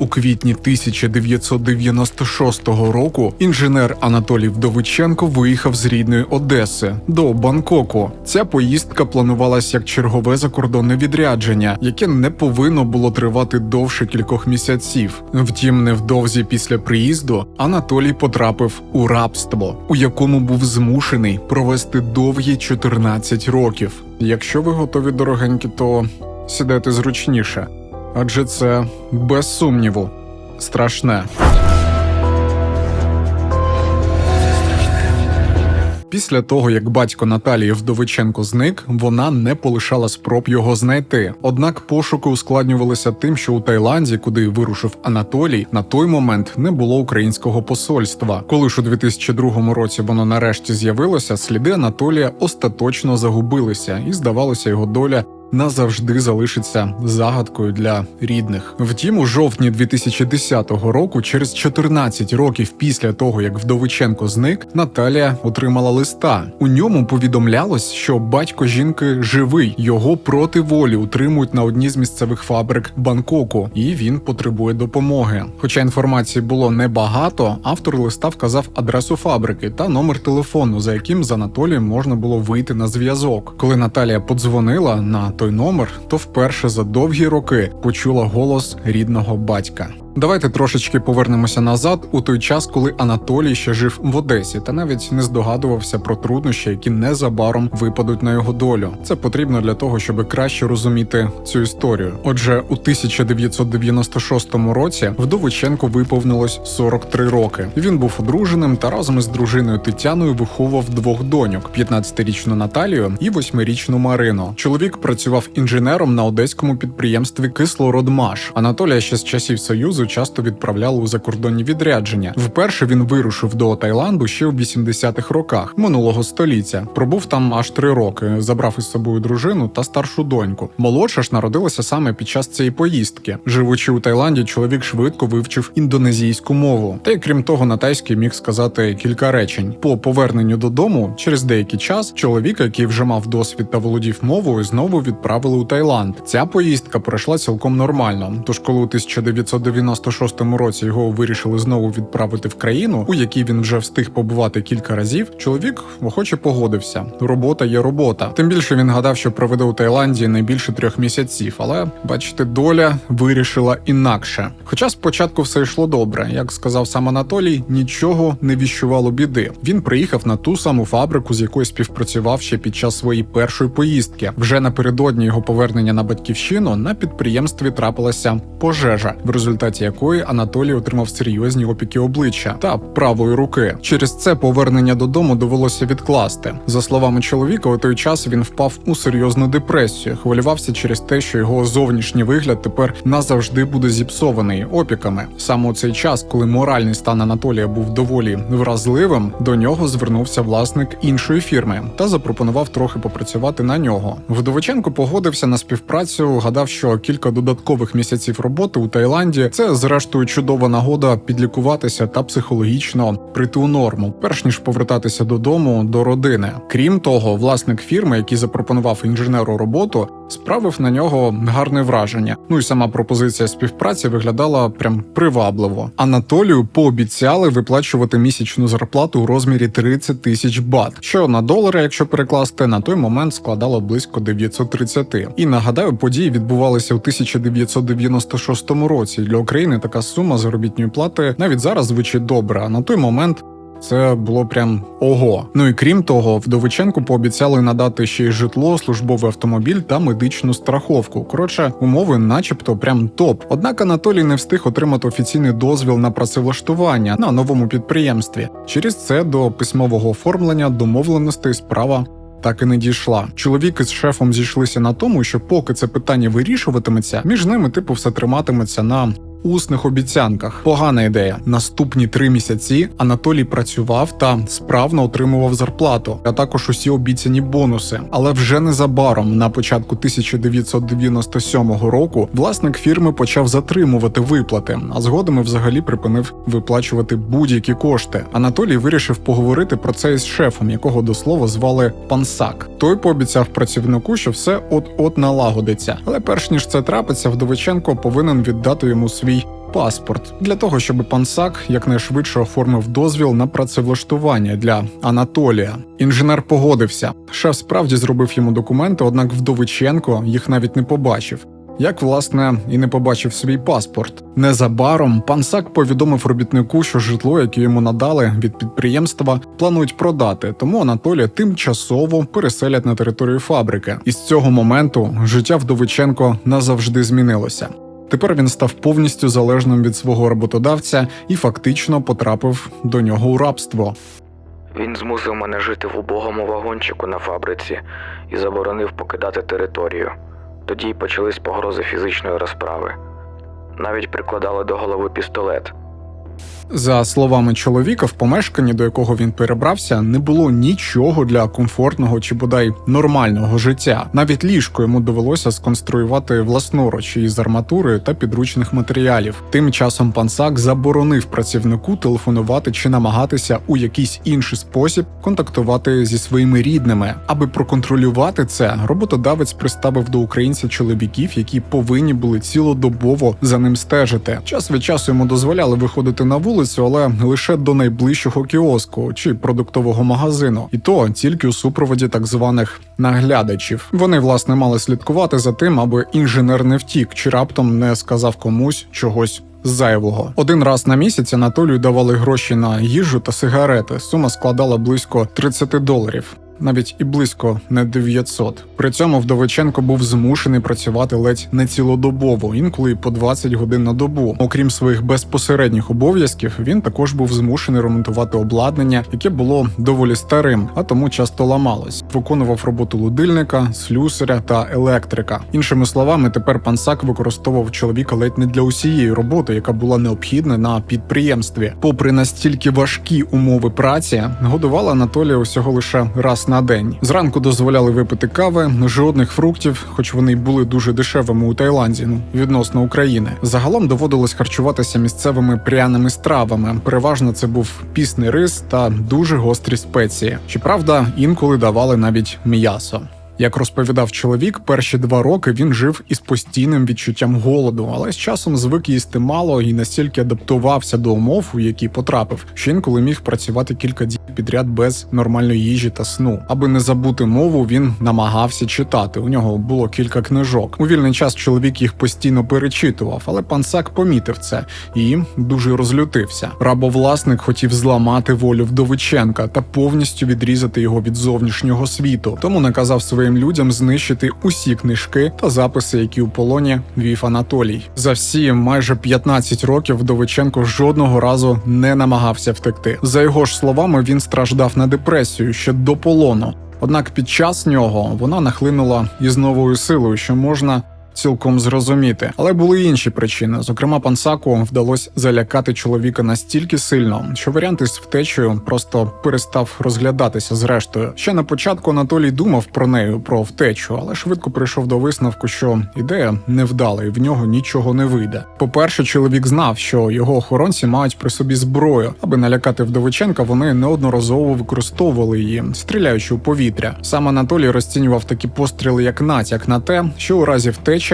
У квітні 1996 року інженер Анатолій Вдовиченко виїхав з рідної Одеси до Бангкоку. Ця поїздка планувалась як чергове закордонне відрядження, яке не повинно було тривати довше кількох місяців. Втім, невдовзі після приїзду Анатолій потрапив у рабство, у якому був змушений провести довгі 14 років. Якщо ви готові дорогенькі, то сідайте зручніше, адже це без сумніву страшне. Після того, як батько Наталії Вдовиченко зник, вона не полишала спроб його знайти. Однак пошуки ускладнювалися тим, що у Таїланді, куди вирушив Анатолій, на той момент не було українського посольства. Коли ж у 2002 році воно нарешті з'явилося, сліди Анатолія остаточно загубилися, і здавалося, його доля назавжди залишиться загадкою для рідних. Втім, у жовтні 2010 року, через 14 років після того, як Вдовиченко зник, Наталія отримала листа. У ньому повідомлялось, що батько жінки живий, його проти волі утримують на одній з місцевих фабрик Бангкоку, і він потребує допомоги. Хоча інформації було небагато, автор листа вказав адресу фабрики та номер телефону, за яким з Анатолієм можна було вийти на зв'язок. Коли Наталія подзвонила на той номер, то вперше за довгі роки почула голос рідного батька. Давайте трошечки повернемося назад у той час, коли Анатолій ще жив в Одесі, та навіть не здогадувався про труднощі, які незабаром випадуть на його долю. Це потрібно для того, щоб краще розуміти цю історію. Отже, у 1996 році Вдовиченко виповнилось 43 роки. Він був одруженим та разом із дружиною Тетяною виховував двох доньок: 15-річну Наталію і 8-річну Марину. Чоловік працював інженером на одеському підприємстві Кислородмаш. Анатолія ще з часів Союзу часто відправляли у закордонні відрядження. Вперше він вирушив до Таїланду ще у 80-х роках минулого століття. Пробув там аж три роки, забрав із собою дружину та старшу доньку. Молодша ж народилася саме під час цієї поїздки. Живучи у Таїланді, чоловік швидко вивчив індонезійську мову. Та й крім того, на тайській міг сказати кілька речень. По поверненню додому, через деякий час, чоловіка, який вже мав досвід та володів мовою, знову відправили у Таїланд. Ця поїздка пройшла цілком нормально. Тож, коли у 1996 році його вирішили знову відправити в країну, у якій він вже встиг побувати кілька разів, чоловік охоче погодився. Робота є робота. Тим більше він гадав, що проведе у Таїланді не більше трьох місяців. Але бачите, доля вирішила інакше. Хоча спочатку все йшло добре, як сказав сам Анатолій, нічого не віщувало біди. Він приїхав на ту саму фабрику, з якою співпрацював ще під час своєї першої поїздки. Вже напередодні його повернення на батьківщину на підприємстві трапилася пожежа, в результаті якої Анатолій отримав серйозні опіки обличчя та правої руки. Через це повернення додому довелося відкласти. За словами чоловіка, у той час він впав у серйозну депресію, хвилювався через те, що його зовнішній вигляд тепер назавжди буде зіпсований опіками. Саме у цей час, коли моральний стан Анатолія був доволі вразливим, до нього звернувся власник іншої фірми та запропонував трохи попрацювати на нього. Вдовиченко погодився на співпрацю, гадав, що кілька додаткових місяців роботи у Таїланді це зрештою чудова нагода підлікуватися та психологічно прийти у норму, перш ніж повертатися додому до родини. Крім того, власник фірми, який запропонував інженеру роботу, справив на нього гарне враження. Ну і сама пропозиція співпраці виглядала прям привабливо. Анатолію пообіцяли виплачувати місячну зарплату у розмірі 30 тисяч бат, що на долари, якщо перекласти, на той момент складало близько 930. І нагадаю, події відбувалися у 1996 році. Для України така сума заробітної плати навіть зараз звучить добре. А на той момент. Це було прям ого. Ну і крім того, Вдовиченку пообіцяли надати ще й житло, службовий автомобіль та медичну страховку. Коротше, умови, начебто, прям топ. Однак Анатолій не встиг отримати офіційний дозвіл на працевлаштування на новому підприємстві. Через це до письмового оформлення домовленостей справа. Так і не дійшла. Чоловік із шефом зійшлися на тому, що поки це питання вирішуватиметься, між ними типу все триматиметься на усних обіцянках. Погана ідея. Наступні три місяці Анатолій працював та справно отримував зарплату, а також усі обіцяні бонуси. Але вже незабаром, на початку 1997 року, власник фірми почав затримувати виплати, а згодом і взагалі припинив виплачувати будь-які кошти. Анатолій вирішив поговорити про це із шефом, якого до слова звали Пансак. Той пообіцяв працівнику, що все от-от налагодиться. Але перш ніж це трапиться, Вдовиченко повинен віддати йому свій свій паспорт для того, щоб пан Сак якнайшвидше оформив дозвіл на працевлаштування для Анатолія. Інженер погодився. Шеф справді зробив йому документи, однак Вдовиченко їх навіть не побачив. Як власне і не побачив свій паспорт. Незабаром пан Сак повідомив робітнику, що житло, яке йому надали від підприємства, планують продати, тому Анатолія тимчасово переселять на територію фабрики. І з цього моменту життя Вдовиченко назавжди змінилося. Тепер він став повністю залежним від свого роботодавця і фактично потрапив до нього у рабство. Він змусив мене жити в убогому вагончику на фабриці і заборонив покидати територію. Тоді й почались погрози фізичної розправи. Навіть прикладали до голови пістолет. За словами чоловіка, в помешканні, до якого він перебрався, не було нічого для комфортного чи бодай нормального життя. Навіть ліжко йому довелося сконструювати власноруч із арматури та підручних матеріалів. Тим часом пан Сак заборонив працівнику телефонувати чи намагатися у якийсь інший спосіб контактувати зі своїми рідними. Аби проконтролювати це, роботодавець приставив до українця чоловіків, які повинні були цілодобово за ним стежити. Час від часу йому дозволяли виходити на вулицю, але лише до найближчого кіоску чи продуктового магазину, і то тільки у супроводі так званих наглядачів. Вони власне мали слідкувати за тим, аби інженер не втік чи раптом не сказав комусь чогось. Зайвого один раз на місяць Анатолію давали гроші на їжу та сигарети. Сума складала близько 30 доларів. Навіть і близько не 900. При цьому Вдовиченко був змушений працювати ледь не цілодобово, інколи по 20 годин на добу. Окрім своїх безпосередніх обов'язків, він також був змушений ремонтувати обладнання, яке було доволі старим, а тому часто ламалось. Виконував роботу лудильника, слюсаря та електрика. Іншими словами, тепер пан Сак використовував чоловіка ледь не для усієї роботи, яка була необхідна на підприємстві. Попри настільки важкі умови праці, годувала Анатолія усього лише раз на день. Зранку дозволяли випити кави, жодних фруктів, хоч вони й були дуже дешевими у Таїланді, ну відносно України. Загалом доводилось харчуватися місцевими пряними стравами. Переважно це був пісний рис та дуже гострі спеції. Щоправда, інколи давали навіть м'ясо. Як розповідав чоловік, перші два роки він жив із постійним відчуттям голоду, але з часом звик їсти мало і настільки адаптувався до умов, у які потрапив, що інколи міг працювати кілька діб підряд без нормальної їжі та сну. Аби не забути мову, він намагався читати. У нього було кілька книжок. У вільний час чоловік їх постійно перечитував, але пан Сак помітив це і дуже розлютився. Рабовласник хотів зламати волю Вдовиченка та повністю відрізати його від зовнішнього світу. Тому наказав своїм людям знищити усі книжки та записи, які у полоні вів Анатолій. За всі майже 15 років Довиченко жодного разу не намагався втекти. За його ж словами, він страждав на депресію ще до полону. Однак під час нього вона нахлинула із новою силою, що можна цілком зрозуміти. Але були інші причини. Зокрема, пан Саку вдалося залякати чоловіка настільки сильно, що варіант із втечею просто перестав розглядатися. Зрештою, ще на початку Анатолій думав про нею, про втечу, але швидко прийшов до висновку, що ідея невдала і в нього нічого не вийде. По-перше, чоловік знав, що його охоронці мають при собі зброю, аби налякати Вдовиченка. Вони неодноразово використовували її, стріляючи у повітря. Сам Анатолій розцінював такі постріли як натяк на те, що у разі втечі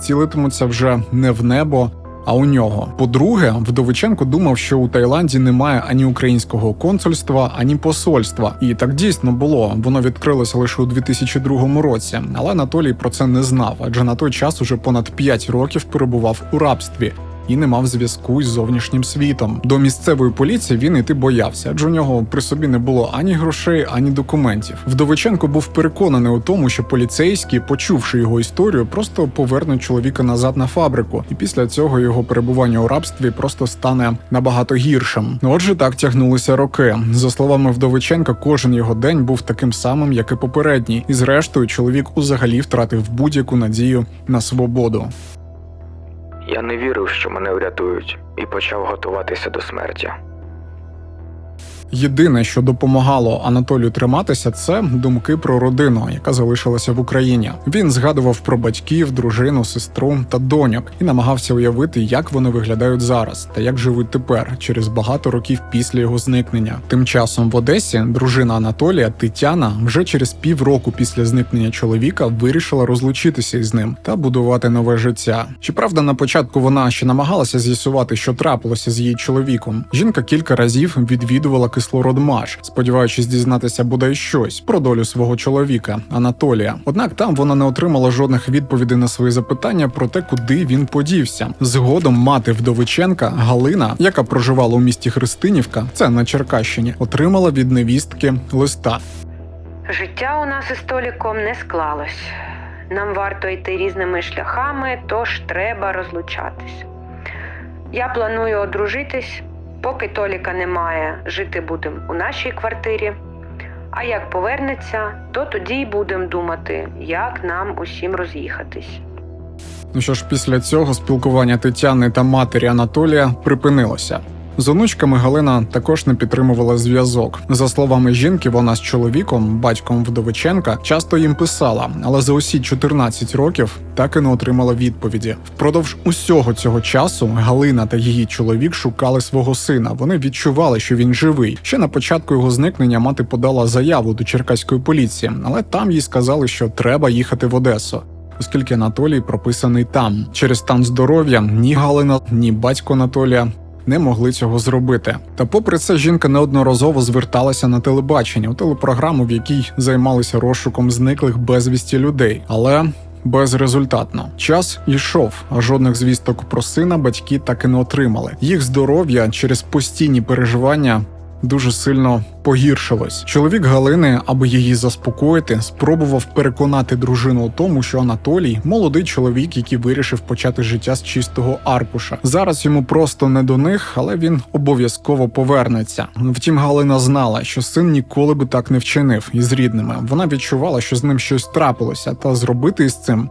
цілитимуться вже не в небо. А у нього, по-друге, Вдовиченко думав, що у Таїланді немає ані українського консульства, ані посольства, і так дійсно було. Воно відкрилося лише у 2002 році. Але Анатолій про це не знав, адже на той час уже понад 5 років перебував у рабстві. І не мав зв'язку із зовнішнім світом. До місцевої поліції він іти боявся, адже у нього при собі не було ані грошей, ані документів. Вдовиченко був переконаний у тому, що поліцейські, почувши його історію, просто повернуть чоловіка назад на фабрику, і після цього його перебування у рабстві просто стане набагато гіршим. Отже, так тягнулися роки. За словами Вдовиченка, кожен його день був таким самим, як і попередній, і зрештою чоловік узагалі втратив будь-яку надію на свободу. Я не вірив, що мене врятують, і почав готуватися до смерті. Єдине, що допомагало Анатолію триматися, це думки про родину, яка залишилася в Україні. Він згадував про батьків, дружину, сестру та доньок і намагався уявити, як вони виглядають зараз та як живуть тепер, через багато років після його зникнення. Тим часом в Одесі дружина Анатолія Тетяна вже через півроку після зникнення чоловіка вирішила розлучитися із ним та будувати нове життя. Щоправда, на початку вона ще намагалася з'ясувати, що трапилося з її чоловіком. Жінка кілька разів відвідувала кислородмаш, сподіваючись дізнатися бодай щось про долю свого чоловіка Анатолія. Однак там вона не отримала жодних відповідей на свої запитання про те, куди він подівся. Згодом мати вдовиченка Галина, яка проживала у місті Христинівка, це на Черкащині, отримала від невістки листа. Життя у нас із Толіком не склалось. Нам варто йти різними шляхами, тож треба розлучатись. Я планую одружитись, поки Толіка немає, жити будемо у нашій квартирі. А як повернеться, то тоді й будемо думати, як нам усім роз'їхатись. Ну що ж, після цього спілкування Тетяни та матері Анатолія припинилося. З онучками Галина також не підтримувала зв'язок. За словами жінки, вона з чоловіком, батьком Вдовиченка, часто їм писала, але за усі 14 років так і не отримала відповіді. Впродовж усього цього часу Галина та її чоловік шукали свого сина. Вони відчували, що він живий. Ще на початку його зникнення мати подала заяву до черкаської поліції, але там їй сказали, що треба їхати в Одесу оскільки Анатолій прописаний там. Через стан здоров'я ні Галина, ні батько Анатолія. Не могли цього зробити. Та попри це, жінка неодноразово зверталася на телебачення у телепрограму, в якій займалися розшуком зниклих безвісті людей, але безрезультатно. Час йшов, а жодних звісток про сина батьки так і не отримали. Їх здоров'я через постійні переживання дуже сильно погіршилось. Чоловік Галини, аби її заспокоїти, спробував переконати дружину у тому, що Анатолій молодий чоловік, який вирішив почати життя з чистого аркуша. Зараз йому просто не до них, але він обов'язково повернеться. Втім, Галина знала, що син ніколи би так не вчинив із рідними. Вона відчувала, що з ним щось трапилося, та зробити із цим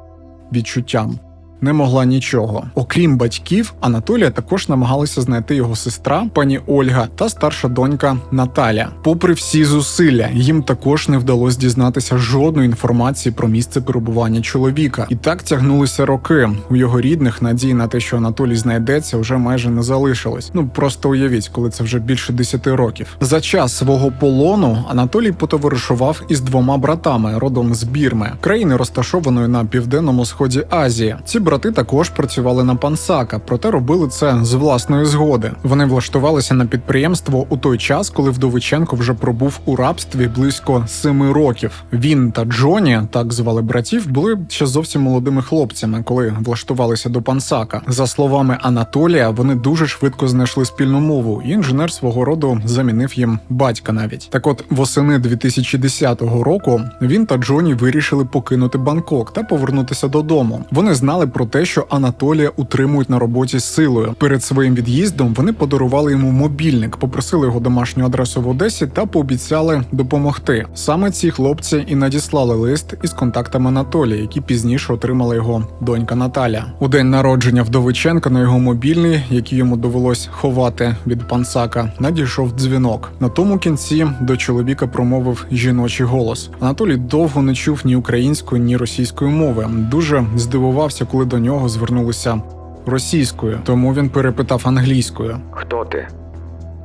відчуттям не могла нічого. Окрім батьків, Анатолія також намагалася знайти його сестра, пані Ольга, та старша донька Наталя. Попри всі зусилля, їм також не вдалося дізнатися жодної інформації про місце перебування чоловіка. І так тягнулися роки. У його рідних надій на те, що Анатолій знайдеться, вже майже не залишилось. Ну просто уявіть, коли це вже більше 10 років. За час свого полону Анатолій потоваришував із двома братами, родом з Бірми, країни розташованої на південному сході Азії. Ці брати також працювали на пансака, проте робили це з власної згоди. Вони влаштувалися на підприємство у той час, коли Вдовиченко вже пробув у рабстві близько семи років. Він та Джоні, так звали братів, були ще зовсім молодими хлопцями, коли влаштувалися до пансака. За словами Анатолія, вони дуже швидко знайшли спільну мову. і Інженер свого роду замінив їм батька навіть. Так, от восени 2010 року він та Джоні вирішили покинути Бангкок та повернутися додому. Вони знали про те, що Анатолія утримують на роботі силою. Перед своїм від'їздом вони подарували йому мобільник, попросили його домашню адресу в Одесі та пообіцяли допомогти. Саме ці хлопці і надіслали лист із контактами Анатолія, які пізніше отримала його донька Наталя. У день народження Вдовиченка на його мобільний, який йому довелось ховати від пансака, надійшов дзвінок. На тому кінці до чоловіка промовив жіночий голос. Анатолій довго не чув ні української, ні російської мови. Дуже здивувався, коли до нього звернулися російською, тому він перепитав англійською. Хто ти?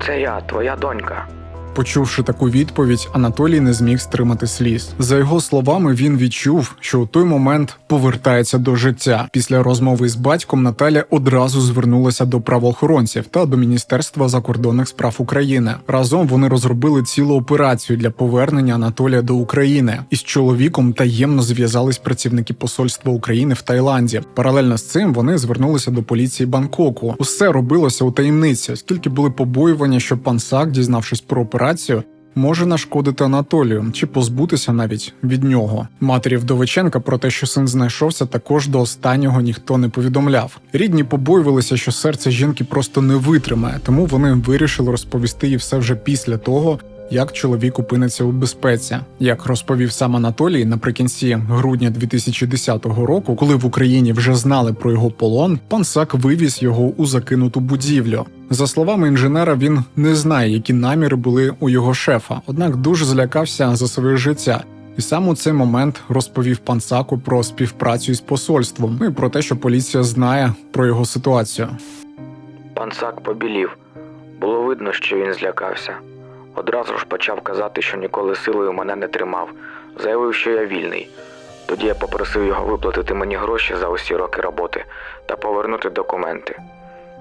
Це я, твоя донька. Почувши таку відповідь, Анатолій не зміг стримати сліз. За його словами, він відчув, що у той момент повертається до життя. Після розмови з батьком Наталя одразу звернулася до правоохоронців та до Міністерства закордонних справ України. Разом вони розробили цілу операцію для повернення Анатолія до України. Із чоловіком таємно зв'язались працівники посольства України в Таїланді. Паралельно з цим вони звернулися до поліції Бангкоку. Усе робилося у таємниці, оскільки були побоювання, що пан Сак, дізнавшись про операцію, може нашкодити Анатолію чи позбутися навіть від нього. Матері Вдовиченка про те, що син знайшовся, також до останнього ніхто не повідомляв. Рідні побоювалися, що серце жінки просто не витримає, тому вони вирішили розповісти їй все вже після того, як чоловік опиниться у безпеці. Як розповів сам Анатолій, наприкінці грудня 2010 року, коли в Україні вже знали про його полон, пан Сак вивіз його у закинуту будівлю. За словами інженера, він не знає, які наміри були у його шефа, однак дуже злякався за своє життя. І саме у цей момент розповів пан Саку про співпрацю із посольством і про те, що поліція знає про його ситуацію. Пан Сак побілів. Було видно, що він злякався. Одразу ж почав казати, що ніколи силою мене не тримав. Заявив, що я вільний. Тоді я попросив його виплатити мені гроші за усі роки роботи та повернути документи.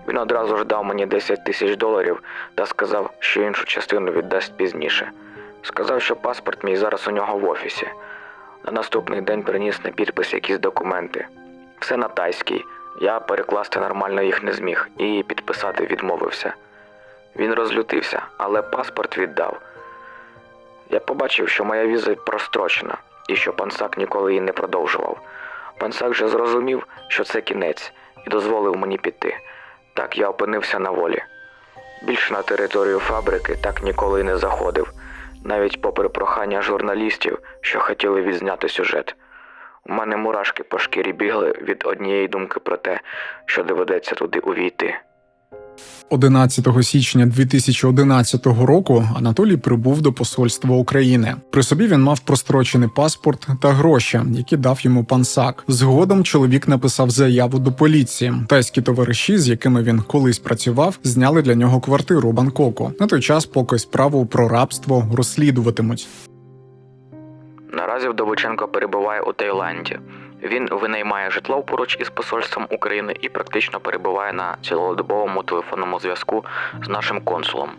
Він одразу ж дав мені 10 тисяч доларів та сказав, що іншу частину віддасть пізніше. Сказав, що паспорт мій зараз у нього в офісі. На наступний день приніс на підпис якісь документи. Все на тайській. Я перекласти нормально їх не зміг і підписати відмовився. Він розлютився, але паспорт віддав. Я побачив, що моя віза прострочена і що пансак ніколи її не продовжував. Пансак же зрозумів, що це кінець, і дозволив мені піти. Так я опинився на волі. Більше на територію фабрики так ніколи й не заходив, навіть попри прохання журналістів, що хотіли відзняти сюжет. У мене мурашки по шкірі бігли від однієї думки про те, що доведеться туди увійти. 11 січня 2011 року Анатолій прибув до посольства України. При собі він мав прострочений паспорт та гроші, які дав йому пан Сак. Згодом чоловік написав заяву до поліції. Тайські товариші, з якими він колись працював, зняли для нього квартиру у Бангкоку. На той час, поки справу про рабство розслідуватимуть. Наразі Вдовиченко перебуває у Таїланді. Він винаймає житло поруч із посольством України і практично перебуває на цілодобовому телефонному зв'язку з нашим консулом.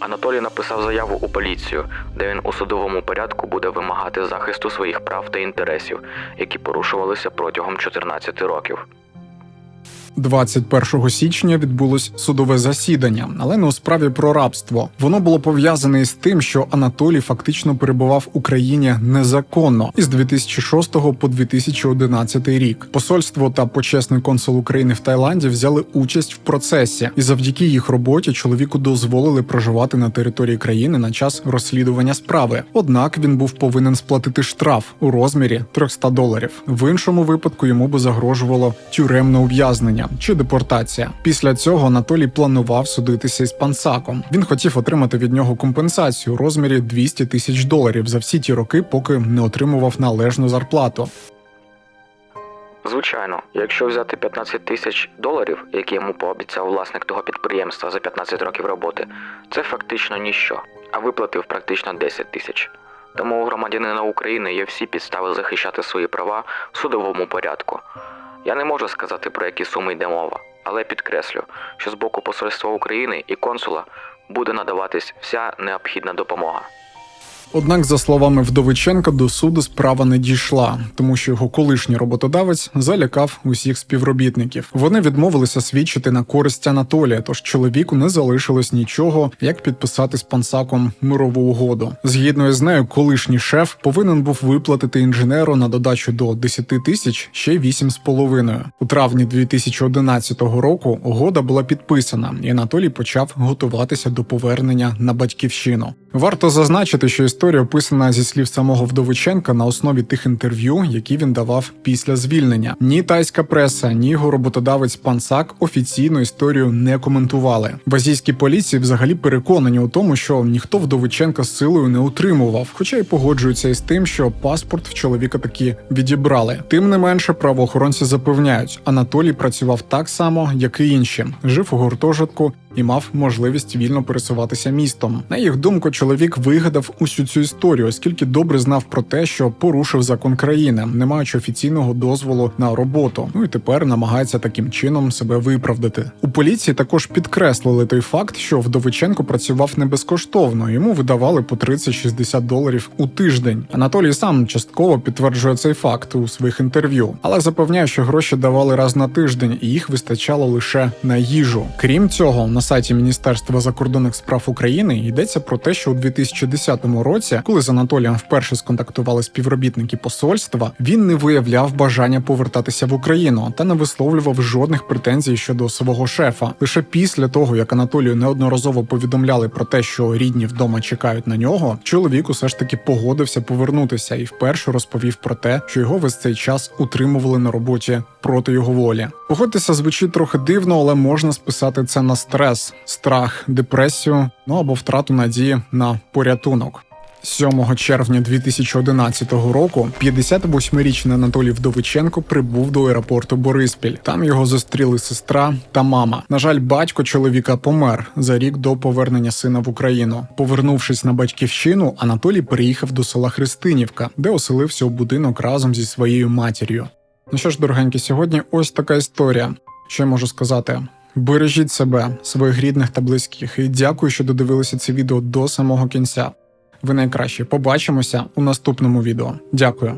Анатолій написав заяву у поліцію, де він у судовому порядку буде вимагати захисту своїх прав та інтересів, які порушувалися протягом 14 років. 21 січня відбулось судове засідання, але не у справі про рабство. Воно було пов'язане із тим, що Анатолій фактично перебував в Україні незаконно із 2006 по 2011 рік. Посольство та почесний консул України в Таїланді взяли участь в процесі, і завдяки їх роботі чоловіку дозволили проживати на території країни на час розслідування справи. Однак він був повинен сплатити штраф у розмірі 300 доларів. В іншому випадку йому би загрожувало тюремне ув'язнення чи депортація. Після цього Анатолій планував судитися із пансаком. Він хотів отримати від нього компенсацію у розмірі 200 тисяч доларів за всі ті роки, поки не отримував належну зарплату. Звичайно, якщо взяти 15 тисяч доларів, які йому пообіцяв власник того підприємства за 15 років роботи, це фактично ніщо, а виплатив практично 10 тисяч. Тому у громадянина України є всі підстави захищати свої права в судовому порядку. Я не можу сказати про які суми йде мова, але підкреслю, що з боку Посольства України і консула буде надаватись вся необхідна допомога. Однак, за словами Вдовиченка, до суду справа не дійшла, тому що його колишній роботодавець залякав усіх співробітників. Вони відмовилися свідчити на користь Анатолія, тож чоловіку не залишилось нічого, як підписати з пансаком мирову угоду. Згідно із нею, колишній шеф повинен був виплатити інженеру на додачу до 10 тисяч ще 8,5. У травні 2011 року угода була підписана, і Анатолій почав готуватися до повернення на батьківщину. Варто зазначити, що історія описана зі слів самого Вдовиченка на основі тих інтерв'ю, які він давав після звільнення. Ні тайська преса, ні його роботодавець пан Сак офіційно історію не коментували. В азійській поліції взагалі переконані у тому, що ніхто Вдовиченка з силою не утримував, хоча й погоджуються із тим, що паспорт в чоловіка таки відібрали. Тим не менше, правоохоронці запевняють, Анатолій працював так само, як і інші, жив у гуртожитку і мав можливість вільно пересуватися містом. На їх думку, чоловік вигадав усю цю історію, оскільки добре знав про те, що порушив закон країни, не маючи офіційного дозволу на роботу. Ну і тепер намагається таким чином себе виправдати. У поліції також підкреслили той факт, що Вдовиченко працював не безкоштовно. Йому видавали по 30-60 доларів у тиждень. Анатолій сам частково підтверджує цей факт у своїх інтерв'ю, але запевняє, що гроші давали раз на тиждень, і їх вистачало лише на їжу. Крім цього, на сайті Міністерства закордонних справ України йдеться про те, що у у 2010 році, коли з Анатолієм вперше сконтактували співробітники посольства, він не виявляв бажання повертатися в Україну та не висловлював жодних претензій щодо свого шефа. Лише після того, як Анатолію неодноразово повідомляли про те, що рідні вдома чекають на нього, чоловік усе ж таки погодився повернутися і вперше розповів про те, що його весь цей час утримували на роботі проти його волі. Погодьтеся, звучить трохи дивно, але можна списати це на стрес, страх, депресію, ну або втрату надії на порятунок. 7 червня 2011 року 58-річний Анатолій Вдовиченко прибув до аеропорту Бориспіль. Там його зустріли сестра та мама. На жаль, батько чоловіка помер за рік до повернення сина в Україну. Повернувшись на батьківщину, Анатолій переїхав до села Христинівка, де оселився у будинок разом зі своєю матір'ю. Ну що ж, дорогенькі, сьогодні ось така історія. Що я можу сказати? Бережіть себе, своїх рідних та близьких, і дякую, що додивилися це відео до самого кінця. Ви найкращі. Побачимося у наступному відео. Дякую.